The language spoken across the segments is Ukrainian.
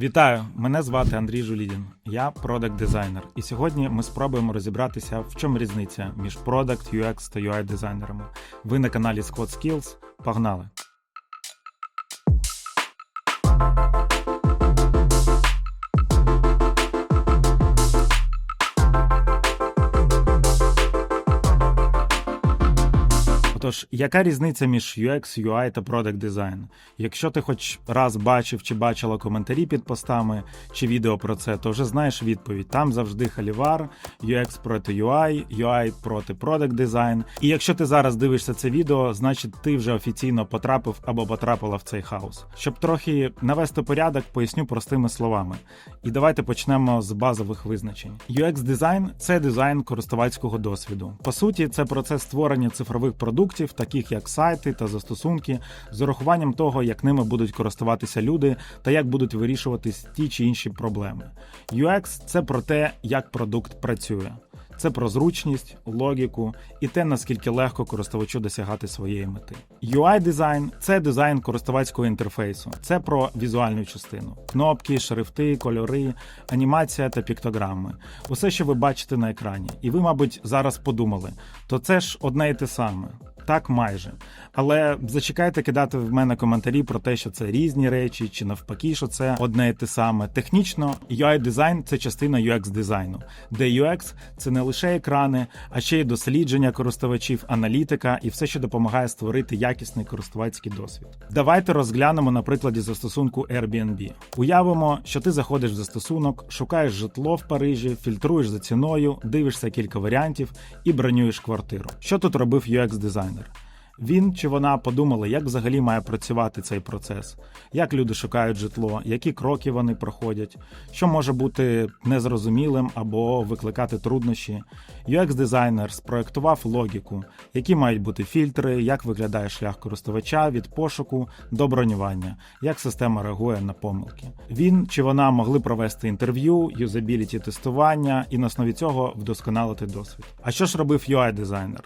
Вітаю! Мене звати Андрій Жулідін. Я продакт дизайнер. І сьогодні ми спробуємо розібратися, в чому різниця між продакт, UX та UI дизайнерами. Ви на каналі Squad Skills. Погнали! Отож, яка різниця між UX, UI та Product Design? Якщо ти хоч раз бачив чи бачила коментарі під постами чи відео про це, то вже знаєш відповідь. Там завжди халівар, UX проти UI, UI проти Product Design. І якщо ти зараз дивишся це відео, значить ти вже офіційно потрапив або потрапила в цей хаос. Щоб трохи навести порядок, поясню простими словами. І давайте почнемо з базових визначень. UX дизайн це дизайн користувацького досвіду. По суті, це процес створення цифрових продуктів, таких як сайти та застосунки, з урахуванням того, як ними будуть користуватися люди та як будуть вирішуватись ті чи інші проблеми. UX – це про те, як продукт працює. Це про зручність, логіку і те, наскільки легко користувачу досягати своєї мети. UI дизайн це дизайн користувацького інтерфейсу. Це про візуальну частину: кнопки, шрифти, кольори, анімація та піктограми. Усе, що ви бачите на екрані. І ви, мабуть, зараз подумали, то це ж одне і те саме. Так, майже. Але зачекайте кидати в мене коментарі про те, що це різні речі, чи навпаки, що це одне і те саме. Технічно, UI дизайн це частина UX дизайну, де UX це не лише екрани, а ще й дослідження користувачів, аналітика і все, що допомагає створити якісний користувацький досвід. Давайте розглянемо на прикладі застосунку Airbnb. Уявимо, що ти заходиш в застосунок, шукаєш житло в Парижі, фільтруєш за ціною, дивишся кілька варіантів і бронюєш квартиру. Що тут робив UX дизайнер? Він чи вона подумали, як взагалі має працювати цей процес, як люди шукають житло, які кроки вони проходять, що може бути незрозумілим або викликати труднощі. UX-дизайнер спроектував логіку, які мають бути фільтри, як виглядає шлях користувача від пошуку до бронювання, як система реагує на помилки. Він чи вона могли провести інтерв'ю, юзабіліті тестування і на основі цього вдосконалити досвід. А що ж робив UI-дизайнер?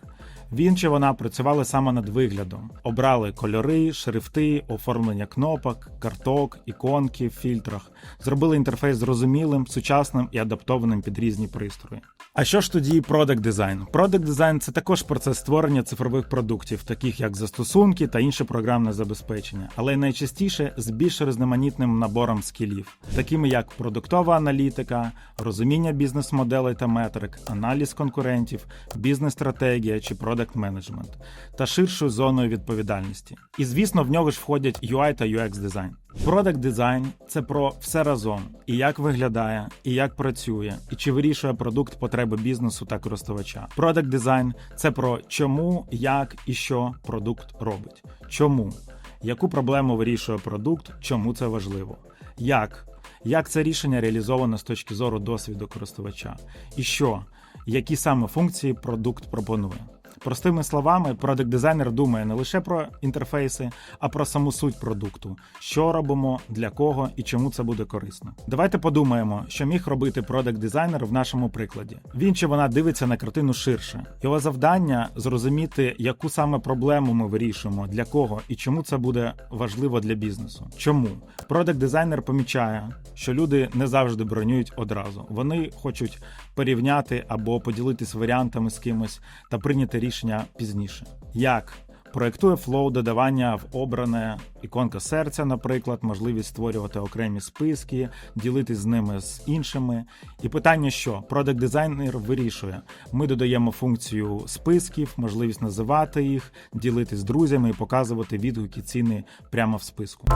Він чи вона працювали саме над виглядом, обрали кольори, шрифти, оформлення кнопок, карток, іконки в фільтрах, зробили інтерфейс зрозумілим, сучасним і адаптованим під різні пристрої. А що ж тоді продакт дизайн? Продакт дизайн це також процес створення цифрових продуктів, таких як застосунки та інше програмне забезпечення, але найчастіше з більш різноманітним набором скілів, такими як продуктова аналітика, розуміння бізнес-моделей та метрик, аналіз конкурентів, бізнес-стратегія чи продакт менеджмент та ширшою зоною відповідальності. І звісно, в нього ж входять UI та UX дизайн. Продакт дизайн це про все разом, і як виглядає, і як працює, і чи вирішує продукт потреби бізнесу та користувача. Продакт дизайн це про чому, як і що продукт робить. Чому, яку проблему вирішує продукт, чому це важливо, як, як це рішення реалізовано з точки зору досвіду користувача, і що, які саме функції продукт пропонує. Простими словами, продакт дизайнер думає не лише про інтерфейси, а про саму суть продукту, що робимо, для кого і чому це буде корисно. Давайте подумаємо, що міг робити продакт дизайнер в нашому прикладі. Він чи вона дивиться на картину ширше. Його завдання зрозуміти, яку саме проблему ми вирішуємо, для кого і чому це буде важливо для бізнесу. Чому продакт дизайнер помічає, що люди не завжди бронюють одразу. Вони хочуть порівняти або поділитись варіантами з кимось та прийняти рішення пізніше. Як? Проєктує флоу додавання в обране іконка серця, наприклад, можливість створювати окремі списки, ділитись з ними з іншими. І питання, що продакт дизайнер вирішує: ми додаємо функцію списків, можливість називати їх, ділитись з друзями і показувати відгуки ціни прямо в списку.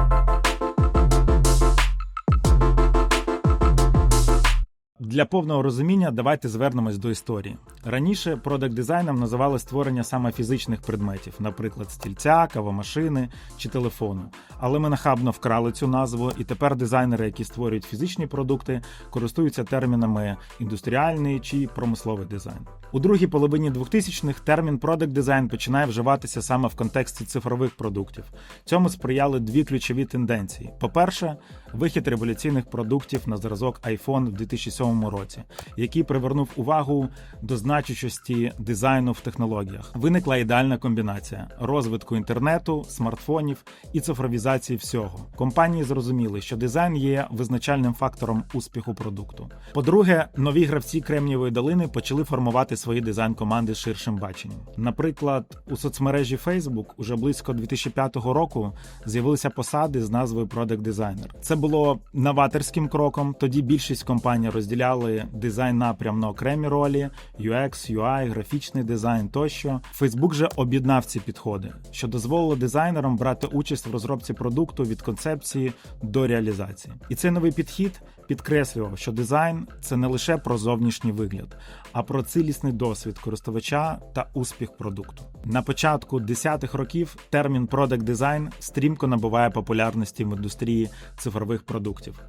Для повного розуміння давайте звернемось до історії. Раніше продакт дизайном називали створення саме фізичних предметів, наприклад, стільця, кавомашини чи телефону. Але ми нахабно вкрали цю назву, і тепер дизайнери, які створюють фізичні продукти, користуються термінами індустріальний чи промисловий дизайн. У другій половині 2000-х термін продакт дизайн починає вживатися саме в контексті цифрових продуктів. Цьому сприяли дві ключові тенденції: по-перше, вихід революційних продуктів на зразок iPhone в 2007 2007 році, який привернув увагу до значущості дизайну в технологіях. Виникла ідеальна комбінація розвитку інтернету, смартфонів і цифровізації всього. Компанії зрозуміли, що дизайн є визначальним фактором успіху продукту. По-друге, нові гравці Кремнієвої долини почали формувати свої дизайн-команди з ширшим баченням. Наприклад, у соцмережі Facebook уже близько 2005 року з'явилися посади з назвою Product Designer. Це було новаторським кроком. Тоді більшість компаній розділяли дизайн напрям на окремі ролі, UX, UI, графічний дизайн тощо. Facebook же об'єднав ці підходи, що дозволило дизайнерам брати участь в розробці продукту від концепції до реалізації. І цей новий підхід підкреслював, що дизайн це не лише про зовнішній вигляд, а про цілісний досвід користувача та успіх продукту. На початку 10-х років термін Product Design стрімко набуває популярності в індустрії цифрових продуктів.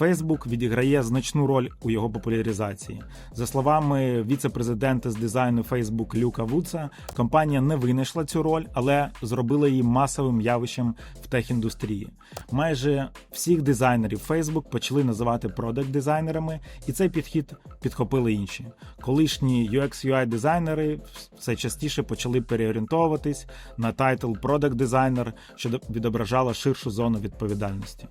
Facebook відіграє значну роль у його популяризації. За словами віце-президента з дизайну Facebook Люка Вудса, компанія не винайшла цю роль, але зробила її масовим явищем в техіндустрії. Майже всіх дизайнерів Facebook почали називати продакт-дизайнерами, і цей підхід підхопили інші. Колишні UX-UI дизайнери все частіше почали переорієнтовуватись на тайтл Product Designer, що відображало ширшу зону відповідальності.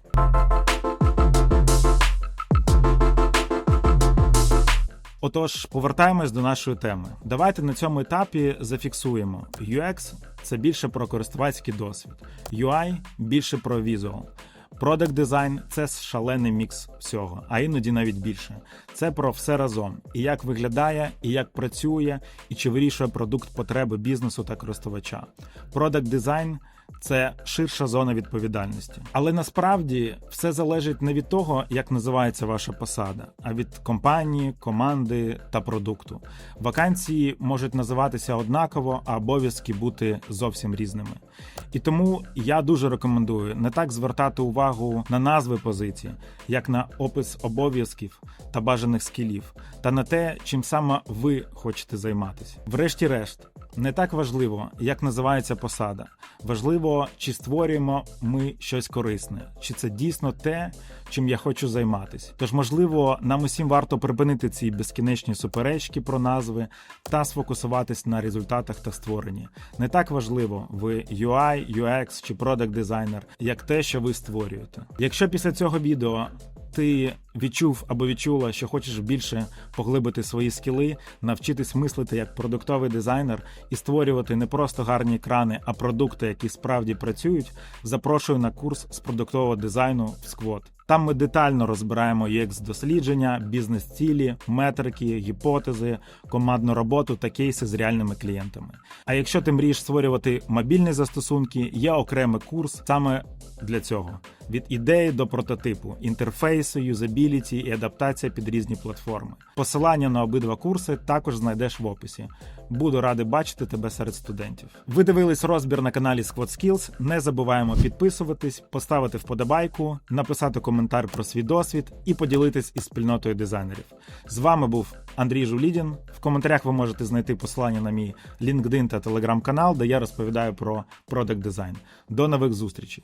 Отож, повертаємось до нашої теми. Давайте на цьому етапі зафіксуємо: UX – це більше про користувацький досвід, UI – більше про візуал. Продакт дизайн це шалений мікс всього, а іноді навіть більше. Це про все разом: і як виглядає, і як працює, і чи вирішує продукт потреби бізнесу та користувача. Продакт дизайн це ширша зона відповідальності. Але насправді все залежить не від того, як називається ваша посада, а від компанії, команди та продукту. Вакансії можуть називатися однаково, а обов'язки бути зовсім різними. І тому я дуже рекомендую не так звертати увагу на назви позиції, як на опис обов'язків та бажаних скілів, та на те, чим саме ви хочете займатися. Врешті-решт, не так важливо, як називається посада. Важливо, чи створюємо ми щось корисне, чи це дійсно те, чим я хочу займатися. Тож, можливо, нам усім варто припинити ці безкінечні суперечки про назви та сфокусуватись на результатах та створенні. Не так важливо, ви UI, UX чи продакт дизайнер, як те, що ви створюєте. Якщо після цього відео ти відчув або відчула, що хочеш більше поглибити свої скіли, навчитись мислити як продуктовий дизайнер і створювати не просто гарні екрани, а продукти, які справді працюють, запрошую на курс з продуктового дизайну в Squad. Там ми детально розбираємо UX дослідження, бізнес-цілі, метрики, гіпотези, командну роботу та кейси з реальними клієнтами. А якщо ти мрієш створювати мобільні застосунки, є окремий курс саме для цього: від ідеї до прототипу, інтерфейсу, юзабіліті і адаптація під різні платформи. Посилання на обидва курси також знайдеш в описі. Буду радий бачити тебе серед студентів. Ви дивились розбір на каналі Squad Skills. Не забуваємо підписуватись, поставити вподобайку, написати коментар про свій досвід і поділитись із спільнотою дизайнерів. З вами був Андрій Жулідін. В коментарях ви можете знайти посилання на мій LinkedIn та Telegram канал, де я розповідаю про продакт дизайн. До нових зустрічей.